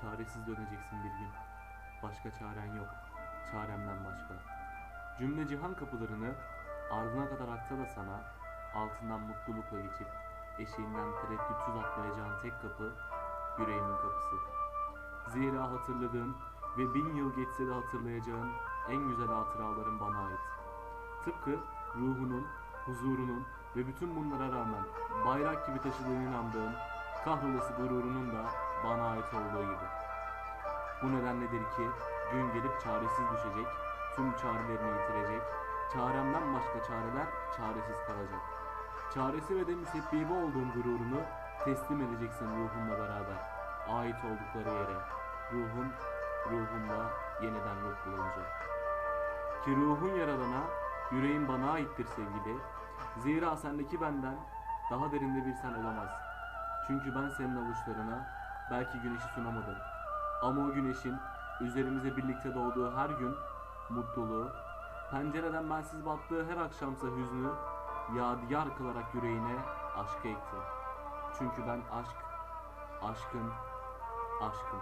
çaresiz döneceksin bir gün. Başka çaren yok. Çaremden başka. Cümle cihan kapılarını ardına kadar aksa da sana altından mutlulukla geçip eşiğinden tereddütsüz atlayacağın tek kapı yüreğimin kapısı. Zira hatırladığın ve bin yıl geçse de hatırlayacağın en güzel hatıraların bana ait. Tıpkı ruhunun, huzurunun ve bütün bunlara rağmen bayrak gibi taşıdığına inandığın kahrolası gururunun da bana ait olduğu gibi. Bu nedenledir ki gün gelip çaresiz düşecek, tüm çarelerini yitirecek, çaremden başka çareler çaresiz kalacak. Çaresi ve de müsebbibi olduğun gururunu teslim edeceksin ruhunla beraber, ait oldukları yere. Ruhun, ruhunla yeniden ruh bulunacak. Ki ruhun yaradana, yüreğin bana aittir sevgili. Zira sendeki benden daha derinde bir sen olamaz. Çünkü ben senin avuçlarına belki güneşi sunamadım. Ama o güneşin üzerimize birlikte doğduğu her gün mutluluğu, pencereden bensiz battığı her akşamsa hüznü, yadigar kılarak yüreğine aşkı ekti. Çünkü ben aşk, aşkın, aşkım.